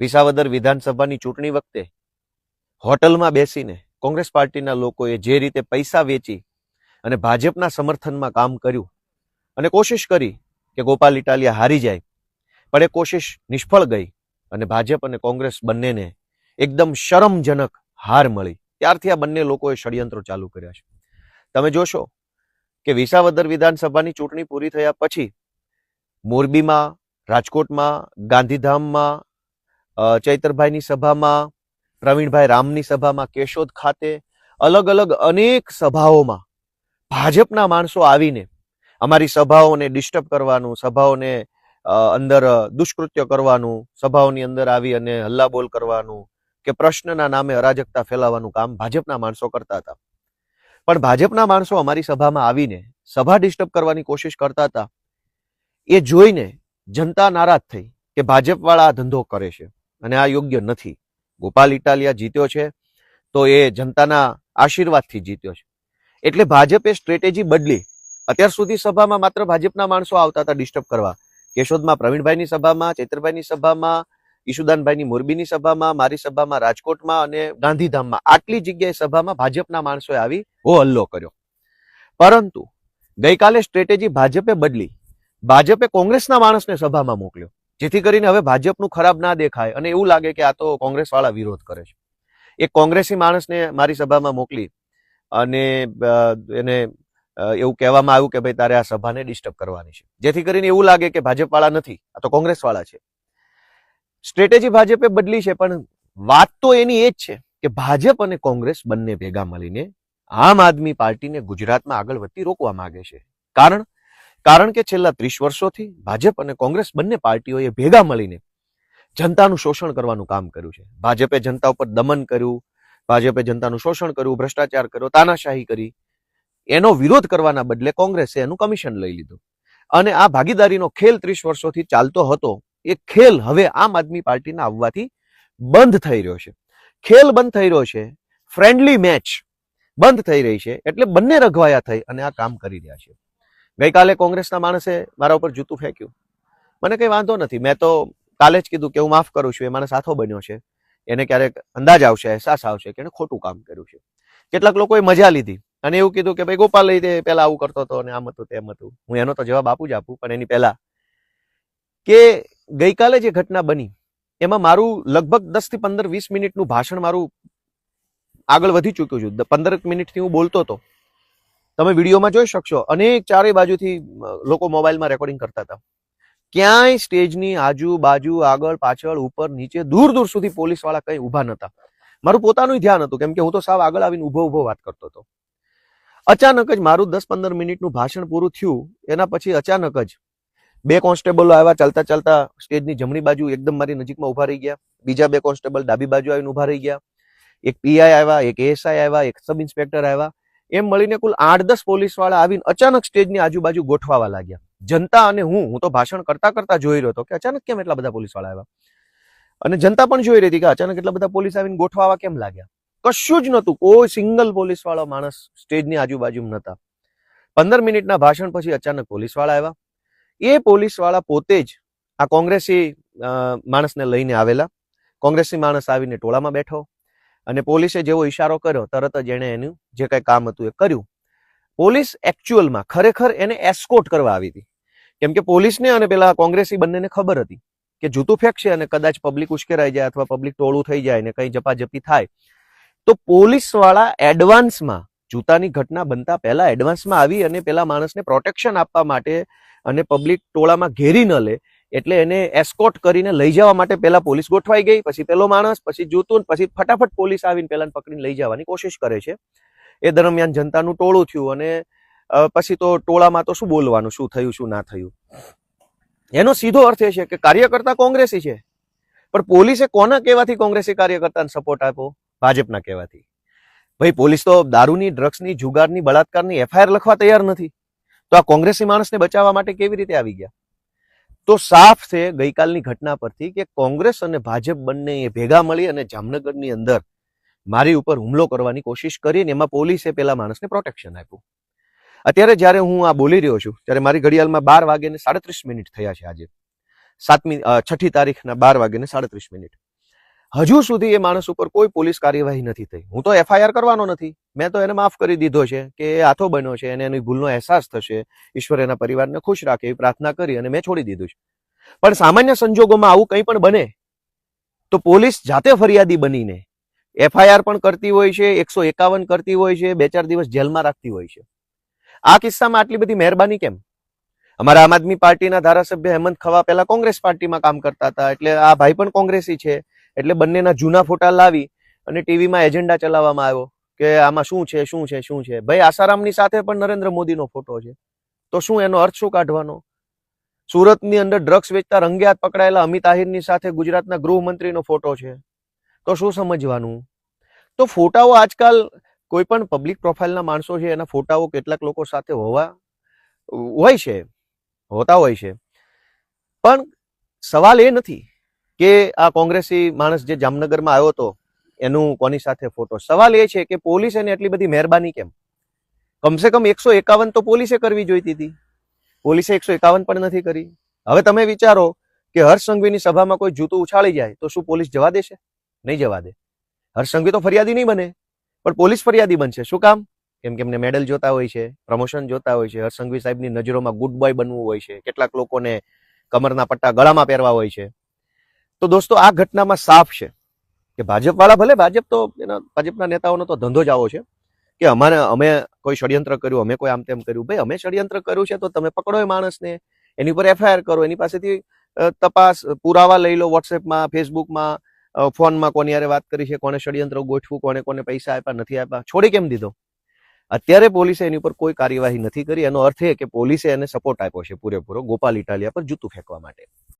વિસાવદર વિધાનસભાની ચૂંટણી વખતે હોટલમાં બેસીને કોંગ્રેસ પાર્ટીના લોકોએ જે રીતે પૈસા વેચી અને ભાજપના સમર્થનમાં કામ કર્યું અને કોશિશ કરી કે ગોપાલ ઇટાલિયા હારી જાય, પણ એ કોશિશ નિષ્ફળ ગઈ અને ભાજપ અને કોંગ્રેસ બંનેને એકદમ શરમજનક હાર મળી. ત્યારથી આ બંને લોકોએ ષડયંત્રો ચાલુ કર્યા છે. તમે જોશો કે વિસાવદર વિધાનસભાની ચૂંટણી પૂરી થયા પછી મોરબીમાં, રાજકોટમાં, ગાંધીધામમાં ચૈતરભાઈની સભામાં, પ્રવીણભાઈ રામની સભામાં, કેશોદ ખાતે અલગ અલગ અનેક સભાઓમાં ભાજપના માણસો આવીને અમારી સભાઓને ડિસ્ટર્બ કરવાનું, સભાઓને અંદર દુષ્કૃત્ય કરવાનું, સભાઓની અંદર આવી અને હલ્લાબોલ કરવાનું કે પ્રશ્નના નામે અરાજકતા ફેલાવવાનું કામ ભાજપના માણસો કરતા હતા. પણ ભાજપના માણસો અમારી સભામાં આવીને સભા ડિસ્ટર્બ કરવાની કોશિશ કરતા હતા. એ જોઈને જનતા નારાજ થઈ કે ભાજપવાળા આ ધંધો કરે છે. અને આ યોગ્ય નથી. ગોપાલ ઇટાલિયા જીત્યો છે, તો એ જનતાના આશીર્વાદથી જીત્યો છે. એટલે ભાજપે સ્ટ્રેટેજી બદલી. અત્યાર સુધી સભામાં માત્ર ભાજપના માણસો આવતા હતા ડિસ્ટર્બ કરવા. કેશોદમાં પ્રવીણભાઈની સભામાં, ચેતરભાઈની સભામાં, ઈશુદાનભાઈની મોરબીની સભામાં, મારી સભામાં, રાજકોટમાં અને ગાંધીધામમાં. આટલી જગ્યાએ સભામાં ભાજપના માણસોએ આવી હો હલ્લો કર્યો. પરંતુ ગઈકાલે સ્ટ્રેટેજી ભાજપે બદલી. ભાજપે કોંગ્રેસના માણસને સભામાં મોકલ્યો. જેથી કરીને હવે ભાજપનું ખરાબ ના દેખાય અને એવું લાગે કે આ તો કોંગ્રેસ વાળા વિરોધ કરે છે. એક કોંગ્રેસી માણસને મારી સભામાં મોકલી અને એને એવું કહેવામાં આવ્યું કે ભાઈ તારે આ સભાને ડિસ્ટર્બ કરવાની છે. જેથી કરીને એવું લાગે કે ભાજપ વાળા નથી, આ તો કોંગ્રેસ વાળા છે. સ્ટ્રેટેજી ભાજપે બદલી છે, પણ વાત તો એની એ જ છે કે ભાજપ અને કોંગ્રેસ બંને ભેગા મળીને આમ આદમી પાર્ટીને ગુજરાતમાં આગળ વધતી રોકવા માંગે છે. કારણ કારણ કે છેલ્લા ત્રીસ વર્ષોથી ભાજપ અને કોંગ્રેસ બંને પાર્ટીઓએ ભેગા મળીને જનતાનું શોષણ કરવાનું કામ કર્યું છે. ભાજપે જનતા ઉપર દમન કર્યું, ભાજપે જનતાનું શોષણ કર્યું, ભ્રષ્ટાચાર કર્યો, તાનાશાહી કરી. એનો વિરોધ કરવાના બદલે કોંગ્રેસે એનું કમિશન લઈ લીધું. અને આ ભાગીદારીનો ખેલ ત્રીસ વર્ષોથી ચાલતો હતો. એ ખેલ હવે આમ આદમી પાર્ટીના આવવાથી બંધ થઈ રહ્યો છે. ખેલ બંધ થઈ રહ્યો છે. ફ્રેન્ડલી મેચ બંધ થઈ રહી છે. એટલે બંને રઘવાયા થઈ અને આ કામ કરી રહ્યા છે. ગઈકાલે કોંગ્રેસના માણસે મારા ઉપર જૂતું ફેંક્યું. મને કંઈ વાંધો નથી. મેં તો કાલે જ કીધું કે હું માફ કરું છું, એ માણસ સાથો બન્યો છે. એને ક્યારેક અંદાજ આવશે, અહેસાસ આવશે કે એને ખોટું કામ કર્યું છે. કેટલાક લોકોએ મજા લીધી અને એવું કીધું કે ભાઈ ગોપાલ લઈ દે પહેલા આવું કરતો હતો અને આમ હતું, તેમ હતું. હું એનો તો જવાબ આપું જ આપું, પણ એની પહેલા કે ગઈકાલે જે ઘટના બની, એમાં મારું લગભગ દસથી પંદર વીસ મિનિટનું ભાષણ મારું આગળ વધી ચૂક્યું છું. પંદર મિનિટથી હું બોલતો હતો. તમે વિડીયોમાં જોઈ શકશો. અનેક ચારે બાજુથી લોકો મોબાઈલમાં રેકોર્ડિંગ કરતા હતા. ક્યાંય સ્ટેજની આજુબાજુ આગળ, પાછળ, ઉપર, નીચે, દૂર દૂર સુધી પોલીસવાળા કંઈ ઊભા નહોતા. મારું પોતાનું ધ્યાન હતું કેમ કે હું તો સાવ આગળ આવીને ઊભો ઊભો વાત કરતો હતો. અચાનક જ મારું દસ પંદર મિનિટનું ભાષણ પૂરું થયું. એના પછી અચાનક જ બે કોન્સ્ટેબલો આવ્યા, ચાલતા ચાલતા સ્ટેજની જમણી બાજુ એકદમ મારી નજીકમાં ઊભા રહી ગયા. બીજા બે કોન્સ્ટેબલ ડાબી બાજુ આવીને ઊભા રહી ગયા. એક પીઆઈ આવ્યા, એક એએસઆઈ આવ્યા, એક સબ ઇન્સ્પેક્ટર આવ્યા. એમ મળીને કુલ આઠ દસ પોલીસવાળા આવીને અચાનક સ્ટેજની આજુબાજુ ગોઠવાવા લાગ્યા. જનતા અને હું હું તો ભાષણ કરતા કરતા જોઈ રહ્યો હતો કે અચાનક કેમ એટલા બધા પોલીસવાળા આવ્યા? અને જનતા પણ જોઈ રહી હતી કે અચાનક એટલા બધા પોલીસ આવીને ગોઠવાવા કેમ લાગ્યા? કશું જ નહોતું. કોઈ સિંગલ પોલીસ વાળો માણસ સ્ટેજની આજુબાજુ નતા પંદર મિનિટના ભાષણ પછી અચાનક પોલીસવાળા આવ્યા. એ પોલીસવાળા પોતે જ આ કોંગ્રેસી માણસને લઈને આવેલા. કોંગ્રેસી માણસ આવીને ટોળામાં બેઠો. અને પોલીસે જેવો ઈશારો કર્યો, તરત જ એણે એનું જે કંઈ કામ હતું એ કર્યું. પોલીસ એકચ્યુઅલમાં ખરેખર એને એસ્કોટ કરવા આવી હતી. કેમ કે પોલીસને અને પેલા કોંગ્રેસી બંનેને ખબર હતી કે જૂતું ફેંકશે અને કદાચ પબ્લિક ઉશ્કેરાઈ જાય અથવા પબ્લિક ટોળું થઈ જાય ને કંઈ જપાજપી થાય. તો પોલીસવાળા એડવાન્સમાં, જૂતાની ઘટના બનતા પહેલા એડવાન્સમાં આવી અને પેલા માણસને પ્રોટેક્શન આપવા માટે અને પબ્લિક ટોળામાં ઘેરી ન લે એટલે એને એસ્કોટ કરીને લઈ જવા માટે પહેલા પોલીસ ગોઠવાઈ ગઈ, પછી પેલો માણસ, પછી જૂતું પછી ફટાફટ પોલીસ આવીને પેલાને પકડીને લઈ જવાની કોશિશ કરે છે. એ દરમિયાન જનતાનું ટોળું થયું અને પછી તો ટોળામાં તો શું બોલવાનું, શું થયું, શું ના થયું? એનો સીધો અર્થ એ છે કે કાર્યકર્તા કોંગ્રેસી છે, પણ પોલીસે કોના કહેવાથી કોંગ્રેસી કાર્યકર્તાને સપોર્ટ આપ્યો? ભાજપના કહેવાથી. ભાઈ, પોલીસ તો દારૂની ડ્રગ્સની જુગારની, બળાત્કારની એફઆઈઆર લખવા તૈયાર નથી. તો આ કોંગ્રેસી માણસને બચાવવા માટે કેવી રીતે આવી ગયા? તો સાફ છે ગઈકાલની ઘટના પરથી કે કોંગ્રેસ અને ભાજપ બંને ભેગા મળી અને જામનગરની અંદર મારી ઉપર હુમલો કરવાની કોશિશ કરી અને એમાં પોલીસે પેલા માણસને પ્રોટેક્શન આપ્યું. અત્યારે જ્યારે હું આ બોલી રહ્યો છું, ત્યારે મારી ઘડિયાળમાં બાર વાગે ને સાડત્રીસ મિનિટ થયા છે આજે. સાતમી છઠ્ઠી તારીખના બાર વાગે ને સાડત્રીસ મિનિટ. હજુ સુધી એ માણસ ઉપર કોઈ પોલીસ કાર્યવાહી નથી થઈ. હું તો એફઆઈઆર કરવાનો નથી. મેં તો એને માફ કરી દીધો છે કે એ હાથો બન્યો છે અને એની ભૂલનો અહેસાસ થશે. ઈશ્વર એના પરિવારને ખુશ રાખે એવી પ્રાર્થના કરી અને મેં છોડી દીધું છે. પણ સામાન્ય સંજોગોમાં આવું કંઈ પણ બને, તો પોલીસ જાતે ફરિયાદી બનીને એફઆઈઆર પણ કરતી હોય છે, એકસો એકાવન કરતી હોય છે, બે ચાર દિવસ જેલમાં રાખતી હોય છે. આ કિસ્સામાં આટલી બધી મહેરબાની કેમ? અમારા આમ આદમી પાર્ટીના ધારાસભ્ય હેમંત ખવા પહેલા કોંગ્રેસ પાર્ટીમાં કામ કરતા હતા, એટલે આ ભાઈ પણ કોંગ્રેસી છે. એટલે બંનેના જૂના ફોટા લાવી અને ટીવીમાં એજન્ડા ચલાવવામાં આવ્યો કે આમાં શું છે શું છે શું છે. ભાઈ, આસારામની સાથે પણ નરેન્દ્ર મોદીનો ફોટો છે. તો શું એનો અર્થ શું કાઢવાનો? સુરતની અંદર ડ્રગ્સ વેચતા રંગિયાત પકડાયેલા અમિત આહિરની સાથે ગુજરાતના ગૃહમંત્રીનો ફોટો છે. તો શું સમજવાનું? તો ફોટાઓ આજકાલ કોઈ પણ પબ્લિક પ્રોફાઇલના માણસો છે, એના ફોટાઓ કેટલાક લોકો સાથે હોવા હોય છે, હોતા હોય છે. પણ સવાલ એ નથી કે આ કોંગ્રેસી માણસ જે જામનગરમાં આવ્યો હતો, એનું કોની સાથે ફોટો સવાલ એ છે કે પોલીસ એને એટલી બધી મહેરબાની કેમ? કમસે કમ એકસો એકાવન તો પોલીસે કરવી જોઈતી હતી. પોલીસે એકસો એકાવન પણ નથી કરી. હવે તમે વિચારો કે હર્ષ સંઘવીની સભામાં કોઈ જૂતું ઉછાળી જાય, તો શું પોલીસ જવા દેશે? નહીં જવા દે. હર્ષ સંઘવી તો ફરિયાદી નહીં બને, પણ પોલીસ ફરિયાદી બનશે. શું કામ? કેમ કે એમને મેડલ જોતા હોય છે, પ્રમોશન જોતા હોય છે. હર્ષ સંઘવી સાહેબની નજરોમાં ગુડ બોય બનવું હોય છે. કેટલાક લોકોને કમરના પટ્ટા ગળામાં પહેરવા હોય છે. તો દોસ્તો, આ ઘટનામાં સાફ છે કે ભાજપવાળા ભલે, ભાજપ તો એના ભાજપના નેતાઓનો તો ધંધો જ આવો છે કે અમારે, અમે કોઈ ષડયંત્ર કર્યું, અમે કોઈ આમ તેમ કર્યું. ભાઈ, અમે ષડયંત્ર કર્યું છે તો તમે પકડો એ માણસને, એની ઉપર એફઆઈઆર કરો, એની પાસેથી તપાસ, પુરાવા લઈ લો વોટ્સએપમાં ફેસબુકમાં ફોનમાં કોની યારે વાત કરી છે કોને ષડયંત્ર ગોઠવું કોને કોને પૈસા આપ્યા, નથી આપ્યા, છોડી કેમ દીધો? અત્યારે પોલીસે એની ઉપર કોઈ કાર્યવાહી નથી કરી. એનો અર્થ એ કે પોલીસે એને સપોર્ટ આપ્યો છે પૂરેપૂરો ગોપાલ ઇટાલિયા પર જૂતું ફેંકવા માટે.